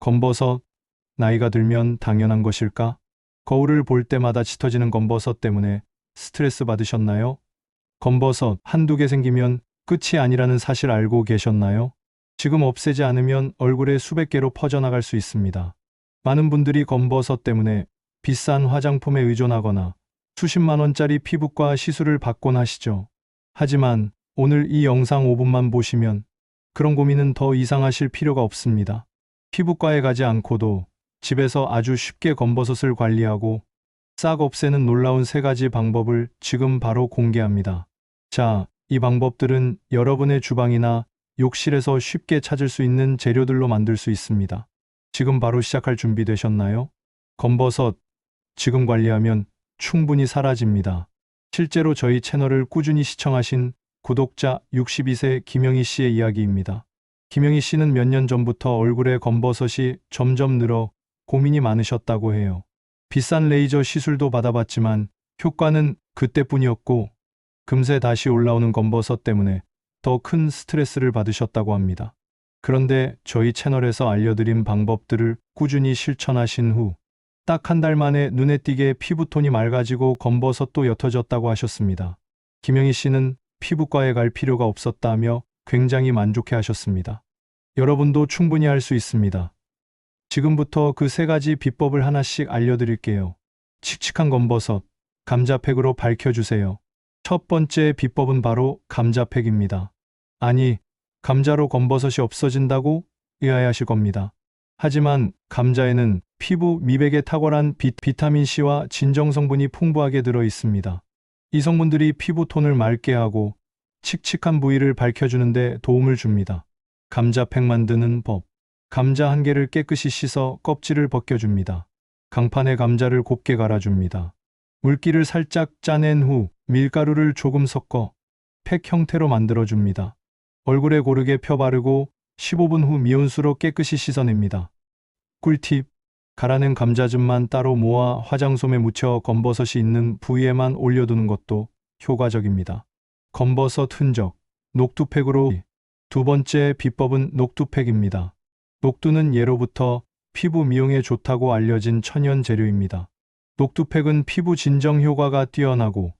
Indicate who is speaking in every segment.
Speaker 1: 검버섯, 나이가 들면 당연한 것일까? 거울을 볼 때마다 짙어지는 검버섯 때문에 스트레스 받으셨나요? 검버섯 한두 개 생기면 끝이 아니라는 사실 알고 계셨나요? 지금 없애지 않으면 얼굴에 수백 개로 퍼져나갈 수 있습니다. 많은 분들이 검버섯 때문에 비싼 화장품에 의존하거나 수십만 원짜리 피부과 시술을 받곤 하시죠. 하지만 오늘 이 영상 5분만 보시면 그런 고민은 더 이상하실 필요가 없습니다. 피부과에 가지 않고도 집에서 아주 쉽게 검버섯을 관리하고 싹 없애는 놀라운 세 가지 방법을 지금 바로 공개합니다. 자, 이 방법들은 여러분의 주방이나 욕실에서 쉽게 찾을 수 있는 재료들로 만들 수 있습니다. 지금 바로 시작할 준비 되셨나요? 검버섯, 지금 관리하면 충분히 사라집니다. 실제로 저희 채널을 꾸준히 시청하신 구독자 62세 김영희 씨의 이야기입니다. 김영희 씨는 몇 년 전부터 얼굴에 검버섯이 점점 늘어 고민이 많으셨다고 해요. 비싼 레이저 시술도 받아봤지만 효과는 그때뿐이었고 금세 다시 올라오는 검버섯 때문에 더 큰 스트레스를 받으셨다고 합니다. 그런데 저희 채널에서 알려드린 방법들을 꾸준히 실천하신 후 딱 한 달 만에 눈에 띄게 피부톤이 맑아지고 검버섯도 옅어졌다고 하셨습니다. 김영희 씨는 피부과에 갈 필요가 없었다며 굉장히 만족해 하셨습니다. 여러분도 충분히 할 수 있습니다. 지금부터 그 세 가지 비법을 하나씩 알려드릴게요. 칙칙한 검버섯, 감자팩으로 밝혀주세요. 첫 번째 비법은 바로 감자팩입니다. 아니, 감자로 검버섯이 없어진다고 의아해하실 겁니다. 하지만 감자에는 피부 미백에 탁월한 비, 비타민 C와 진정 성분이 풍부하게 들어 있습니다. 이 성분들이 피부 톤을 맑게 하고 칙칙한 부위를 밝혀주는데 도움을 줍니다. 감자팩 만드는 법. 감자 한 개를 깨끗이 씻어 껍질을 벗겨줍니다. 강판에 감자를 곱게 갈아줍니다. 물기를 살짝 짜낸 후 밀가루를 조금 섞어 팩 형태로 만들어줍니다. 얼굴에 고르게 펴 바르고 15분 후 미온수로 깨끗이 씻어냅니다. 꿀팁. 갈아낸 감자즙만 따로 모아 화장솜에 묻혀 검버섯이 있는 부위에만 올려두는 것도 효과적입니다. 검버섯 흔적. 녹두팩으로 두 번째 비법은 녹두팩입니다. 녹두는 예로부터 피부 미용에 좋다고 알려진 천연 재료입니다. 녹두팩은 피부 진정 효과가 뛰어나고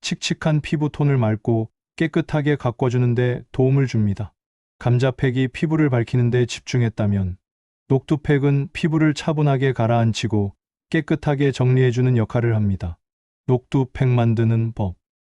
Speaker 1: 칙칙한 피부 톤을 맑고 깨끗하게 가꿔주는데 도움을 줍니다. 감자팩이 피부를 밝히는데 집중했다면 녹두팩은 피부를 차분하게 가라앉히고 깨끗하게 정리해주는 역할을 합니다. 녹두팩 만드는 법.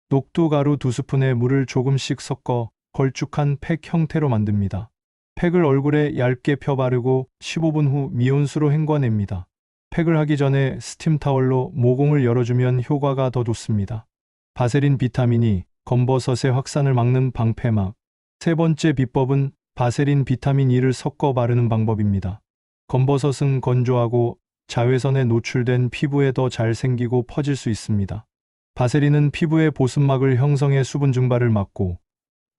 Speaker 1: 녹두가루 두 스푼에 물을 조금씩 섞어 걸쭉한 팩 형태로 만듭니다. 팩을 얼굴에 얇게 펴 바르고 15분 후 미온수로 헹궈냅니다. 팩을 하기 전에 스팀 타월로 모공을 열어주면 효과가 더 좋습니다. 바세린 비타민이 검버섯의 확산을 막는 방패막. 세 번째 비법은 바세린 비타민 E를 섞어 바르는 방법입니다. 검버섯은 건조하고 자외선에 노출된 피부에 더 잘 생기고 퍼질 수 있습니다. 바세린은 피부의 보습막을 형성해 수분 증발을 막고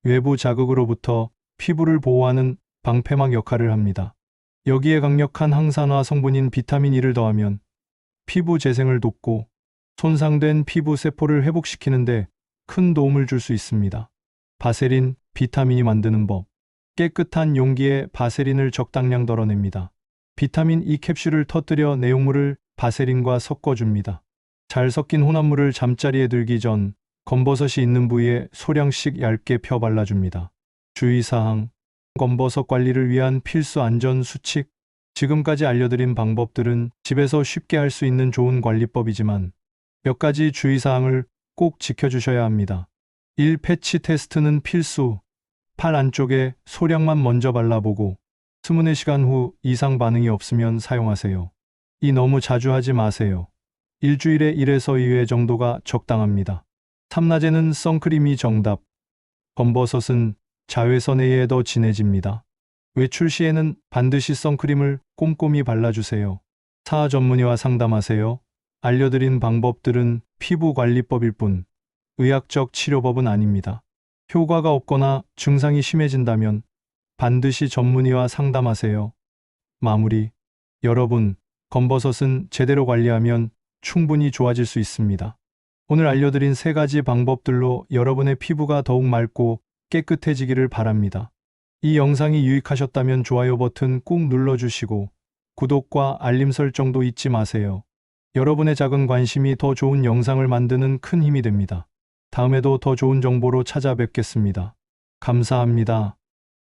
Speaker 1: 외부 자극으로부터 피부를 보호하는 방패막 역할을 합니다. 여기에 강력한 항산화 성분인 비타민 E를 더하면 피부 재생을 돕고 손상된 피부 세포를 회복시키는데 큰 도움을 줄 수 있습니다. 바세린, 비타민이 만드는 법. 깨끗한 용기에 바세린을 적당량 덜어냅니다. 비타민 E 캡슐을 터뜨려 내용물을 바세린과 섞어줍니다. 잘 섞인 혼합물을 잠자리에 들기 전 검버섯이 있는 부위에 소량씩 얇게 펴 발라줍니다. 주의사항 검버섯 관리를 위한 필수 안전 수칙 지금까지 알려드린 방법들은 집에서 쉽게 할 수 있는 좋은 관리법이지만 몇 가지 주의사항을 꼭 지켜주셔야 합니다. 1. 패치 테스트는 필수. 팔 안쪽에 소량만 먼저 발라보고 24시간 후 이상 반응이 없으면 사용하세요. 이 너무 자주 하지 마세요. 일주일에 1에서 2회 정도가 적당합니다. 삼낮에는 선크림이 정답. 검버섯은 자외선 에 의해 더 진해집니다. 외출 시에는 반드시 선크림을 꼼꼼히 발라주세요. 사 전문의와 상담하세요. 알려드린 방법들은 피부 관리법일 뿐 의학적 치료법은 아닙니다. 효과가 없거나 증상이 심해진다면 반드시 전문의와 상담하세요. 마무리. 여러분, 검버섯은 제대로 관리하면 충분히 좋아질 수 있습니다. 오늘 알려드린 세 가지 방법들로 여러분의 피부가 더욱 맑고 깨끗해지기를 바랍니다. 이 영상이 유익하셨다면 좋아요 버튼 꾹 눌러주시고 구독과 알림 설정도 잊지 마세요. 여러분의 작은 관심이 더 좋은 영상을 만드는 큰 힘이 됩니다. 다음에도 더 좋은 정보로 찾아뵙겠습니다. 감사합니다.